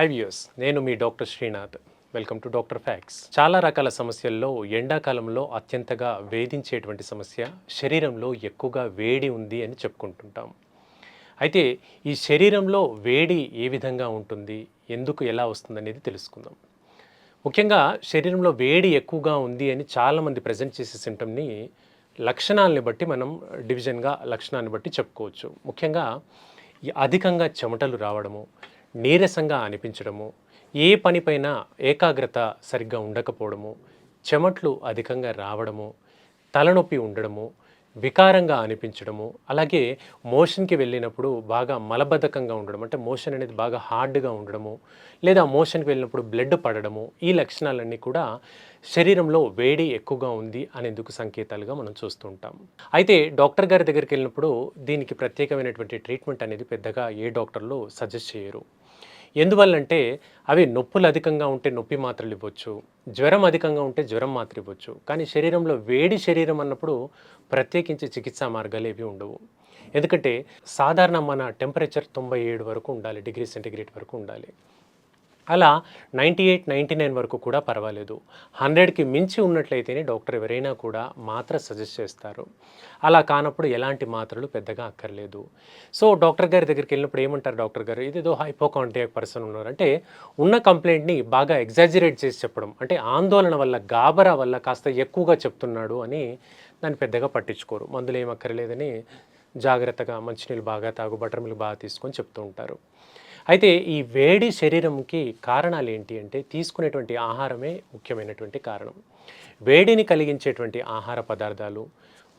Hi views నేను మీ doctor Srinath. Welcome to doctor facts చాలా రకాల సమస్యల్లో ఎండాకాలంలో అత్యంతగా వేధించేటువంటి సమస్య శరీరంలో ఎక్కువగా వేడి ఉంది అని చెప్పుకుంటుంటాం. అయితే ఈ శరీరంలో వేడి ఏ విధంగా ఉంటుంది? ఎందుకు ఎలా వస్తుంది అనేది తెలుసుకుందాం. ముఖ్యంగా శరీరంలో వేడి ఎక్కువగా ఉంది అని చాలామంది ప్రజెంట్ చేసే సిమ్టమ్ని లక్షణాలని బట్టి మనం డివిజన్గా లక్షణాన్ని బట్టి చెప్పుకోవచ్చు. ముఖ్యంగా అధికంగా చెమటలు రావడము నీరసంగా అనిపించడము ఏ పనిపైన ఏకాగ్రత సరిగ్గా ఉండకపోవడము చెమట్లు అధికంగా రావడము తలనొప్పి ఉండడము వికారంగా అనిపించడము అలాగే మోషన్కి వెళ్ళినప్పుడు బాగా మలబద్ధకంగా ఉండడం అంటే మోషన్ అనేది బాగా హార్డ్గా ఉండడము లేదా మోషన్కి వెళ్ళినప్పుడు బ్లడ్ పడడము ఈ లక్షణాలన్నీ కూడా శరీరంలో వేడి ఎక్కువగా ఉంది అనేందుకు సంకేతాలుగా మనం చూస్తూ ఉంటాం. అయితే డాక్టర్ గారి దగ్గరికి వెళ్ళినప్పుడు దీనికి ప్రత్యేకమైనటువంటి ట్రీట్మెంట్ అనేది పెద్దగా ఏ డాక్టర్లు సజెస్ట్ చేయరు. ఎందువల్లంటే అవి నొప్పులు అధికంగా ఉంటే నొప్పి మాత్రలు ఇవ్వచ్చు జ్వరం అధికంగా ఉంటే జ్వరం మాత్ర ఇవ్వచ్చు. కానీ శరీరంలో వేడి శరీరం అన్నప్పుడు ప్రత్యేకించి చికిత్సా మార్గాలు ఏవి ఉండవు. ఎందుకంటే సాధారణ మన టెంపరేచర్ తొంభై ఏడు వరకు ఉండాలి డిగ్రీ సెంటిగ్రేడ్ వరకు ఉండాలి. అలా నైంటీ ఎయిట్ నైంటీ నైన్ వరకు కూడా పర్వాలేదు. హండ్రెడ్కి మించి ఉన్నట్లయితేనే డాక్టర్ ఎవరైనా కూడా మాత్ర సజెస్ట్ చేస్తారు. అలా కానప్పుడు ఎలాంటి మాత్రలు పెద్దగా అక్కర్లేదు. సో డాక్టర్ గారి దగ్గరికి వెళ్ళినప్పుడు ఏమంటారు డాక్టర్ గారు? ఇదేదో హైపోకాంటియాక్ పర్సన్ ఉన్నారు. అంటే ఉన్న కంప్లైంట్ని బాగా ఎగ్జాజరేట్ చేసి చెప్పడం. అంటే ఆందోళన వల్ల గాబరా వల్ల కాస్త ఎక్కువగా చెప్తున్నాడు అని దాన్ని పెద్దగా పట్టించుకోరు. మందులు ఏమక్కర్లేదని జాగ్రత్తగా మంచినీళ్ళు బాగా తాగు బటర్ మిల్క్ బాగా తీసుకొని చెప్తూ ఉంటారు. అయితే ఈ వేడి శరీరంకి కారణాలు ఏంటి అంటే తీసుకునేటువంటి ఆహారమే ముఖ్యమైనటువంటి కారణం. వేడిని కలిగించేటువంటి ఆహార పదార్థాలు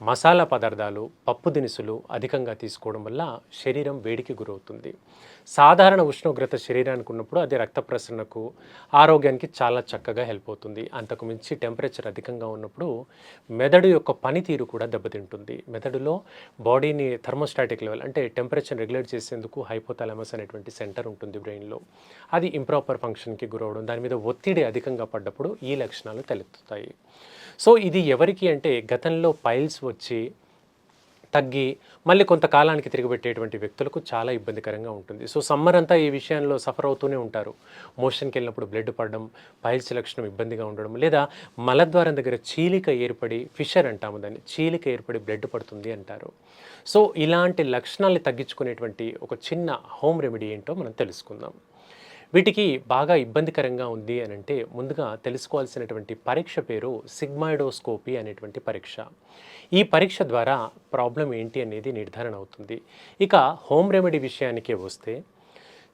మసాలా పదార్థాలు పప్పు దినుసులు అధికంగా తీసుకోవడం వల్ల శరీరం వేడికి గురవుతుంది. సాధారణ ఉష్ణోగ్రత శరీరానికి ఉన్నప్పుడు అది రక్త ప్రసరణకు ఆరోగ్యానికి చాలా చక్కగా హెల్ప్ అవుతుంది. అంతకు మించి టెంపరేచర్ అధికంగా ఉన్నప్పుడు మెదడు యొక్క పనితీరు కూడా దెబ్బతింటుంది. మెదడులో బాడీని థర్మోస్టాటిక్ లెవెల్ అంటే టెంపరేచర్ రెగ్యులేట్ చేసేందుకు హైపోథాలమస్ అనేటువంటి సెంటర్ ఉంటుంది బ్రెయిన్లో అది ఇంప్రాపర్ ఫంక్షన్కి గురవడం దాని మీద ఒత్తిడి అధికంగా పడ్డప్పుడు ఈ లక్షణాలు తలెత్తుతాయి. సో ఇది ఎవరికి అంటే గతంలో పైల్స్ వచ్చి తగ్గి మళ్ళీ కొంతకాలానికి తిరిగిపెట్టేటువంటి వ్యక్తులకు చాలా ఇబ్బందికరంగా ఉంటుంది. సో సమ్మర్ అంతా ఈ విషయంలో సఫర్ అవుతూనే ఉంటారు. మోషన్కి వెళ్ళినప్పుడు బ్లడ్ పడడం పైల్స్ లక్షణం ఇబ్బందిగా ఉండడం లేదా మలద్వారం దగ్గర చీలిక ఏర్పడి ఫిషర్ అంటాము దాన్ని చీలిక ఏర్పడి బ్లడ్ పడుతుంది అంటారు. సో ఇలాంటి లక్షణాలను తగ్గించుకునేటువంటి ఒక చిన్న హోమ్ రెమెడీ ఏంటో మనం తెలుసుకుందాం. వీటికి బాగా ఇబ్బందికరంగా ఉంది అని అంటే ముందుగా తెలుసుకోవాల్సినటువంటి పరీక్ష పేరు సిగ్మాయిడోస్కోపీ అనేటువంటి పరీక్ష. ఈ పరీక్ష ద్వారా ప్రాబ్లం ఏంటి అనేది నిర్ధారణ అవుతుంది. ఇక హోమ్ రెమెడీ విషయానికే వస్తే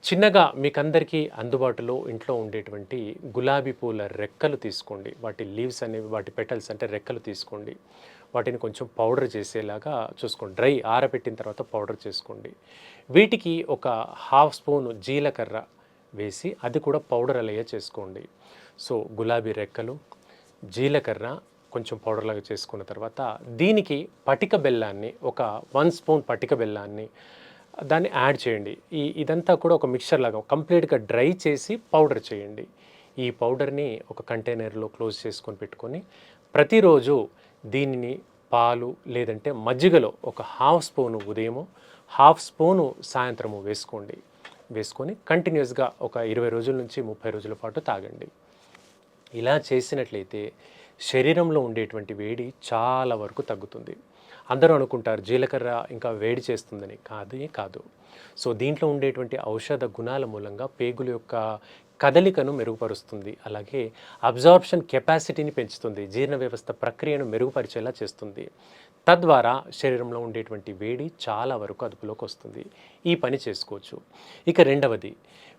చిన్నగా మీకందరికీ అందుబాటులో ఇంట్లో ఉండేటువంటి గులాబీ పూల రెక్కలు తీసుకోండి. వాటి లీవ్స్ అనేవి వాటి పెటల్స్ అంటే రెక్కలు తీసుకోండి. వాటిని కొంచెం పౌడర్ చేసేలాగా చూసుకోండి. డ్రై ఆరబెట్టిన తర్వాత పౌడర్ చేసుకోండి. వీటికి ఒక హాఫ్ స్పూన్ జీలకర్ర వేసి అది కూడా పౌడర్ అలాగే చేసుకోండి. సో గులాబీ రెక్కలు జీలకర్ర కొంచెం పౌడర్లాగా చేసుకున్న తర్వాత దీనికి పటిక బెల్లాన్ని ఒక వన్ స్పూన్ పటిక బెల్లాన్ని దాన్ని యాడ్ చేయండి. ఈ ఇదంతా కూడా ఒక మిక్చర్ లాగా కంప్లీట్గా డ్రై చేసి పౌడర్ చేయండి. ఈ పౌడర్ని ఒక కంటైనర్లో క్లోజ్ చేసుకొని పెట్టుకొని ప్రతిరోజు దీనిని పాలు లేదంటే మజ్జిగలో ఒక హాఫ్ స్పూను ఉదయము హాఫ్ స్పూను సాయంత్రము వేసుకోండి. వేసుకొని కంటిన్యూస్గా ఒక ఇరవై రోజుల నుంచి ముప్పై రోజుల పాటు తాగండి. ఇలా చేసినట్లయితే శరీరంలో ఉండేటువంటి వేడి చాలా వరకు తగ్గుతుంది. అందరూ అనుకుంటారు జీలకర్ర ఇంకా వేడి చేస్తుందని. కాదు కాదు. సో దీంట్లో ఉండేటువంటి ఔషధ గుణాల మూలంగా పేగుల యొక్క కదలికను మెరుగుపరుస్తుంది. అలాగే అబ్జార్ప్షన్ కెపాసిటీని పెంచుతుంది. జీర్ణ వ్యవస్థ ప్రక్రియను మెరుగుపరిచేలా చేస్తుంది. తద్వారా శరీరంలో ఉండేటువంటి వేడి చాలా వరకు అదుపులోకి వస్తుంది. ఈ పని చేసుకోవచ్చు. ఇక రెండవది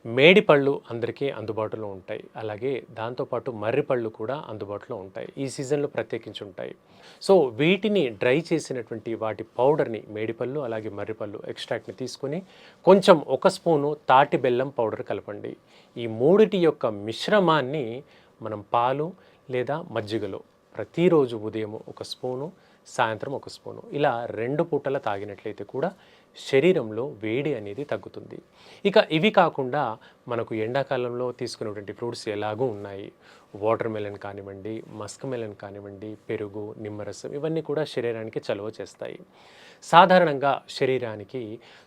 మేడి పళ్ళు అందరికీ అందుబాటులో ఉంటాయి. అలాగే దాంతోపాటు మర్రి పళ్ళు కూడా అందుబాటులో ఉంటాయి. ఈ సీజన్లో ప్రత్యేకించి ఉంటాయి. సో వీటిని డ్రై చేసినటువంటి వాటి పౌడర్ని మేడిపళ్ళు అలాగే మర్రిపళ్ళు ఎక్స్ట్రాక్ట్ని తీసుకొని కొంచెం ఒక స్పూను తాటి బెల్లం పౌడర్ కలపండి. ఈ మూడు మూడిటి యొక్క మిశ్రమాన్ని మనం పాలు లేదా మజ్జిగలో ప్రతిరోజు ఉదయం ఒక స్పూను సాయంత్రం ఒక స్పూను ఇలా రెండు పూటల తాగినట్లయితే కూడా శరీరంలో వేడి అనేది తగ్గుతుంది. ఇక ఇవి కాకుండా మనకు ఎండాకాలంలో తీసుకునేటువంటి ఫ్రూట్స్ ఎలాగూ ఉన్నాయి? వాటర్ మెలన్ కానివ్వండి మస్క్ మెలన్ కానివ్వండి పెరుగు నిమ్మరసం ఇవన్నీ కూడా శరీరానికి చలువ చేస్తాయి. సాధారణంగా శరీరానికి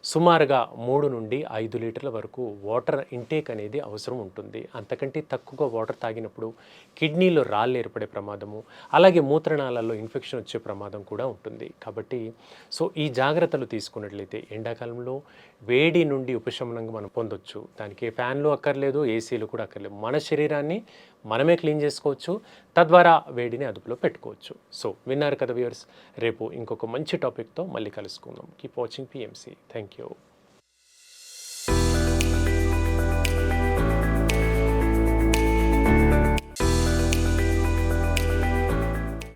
సుమారుగా మూడు నుండి ఐదు లీటర్ల వరకు వాటర్ ఇంటేక్ అనేది అవసరం ఉంటుంది. అంతకంటే తక్కువగా వాటర్ తాగినప్పుడు కిడ్నీలో రాళ్ళు ఏర్పడే ప్రమాదము అలాగే మూత్రనాళాల్లో ఇన్ఫెక్షన్ వచ్చే ప్రమాదం కూడా ఉంటుంది. కాబట్టి సో ఈ జాగ్రత్తలు తీసుకున్నట్లయితే ఎండాకాలంలో వేడి నుండి ఉపశమనంగా మనం పొందొచ్చు. దానికి ఫ్యాన్లు అక్కర్లేదు ఏసీలు కూడా అక్కర్లేదు. మన శరీరాన్ని మనమే క్లీన్ చేసుకోవచ్చు తద్వారా వేడిని అదుపులో పెట్టుకోవచ్చు. సో విన్నారు కదా వ్యూవర్స్ రేపు ఇంకొక మంచి టాపిక్తో మళ్ళీ కలుసుకుందాం. Keep watching PMC thank you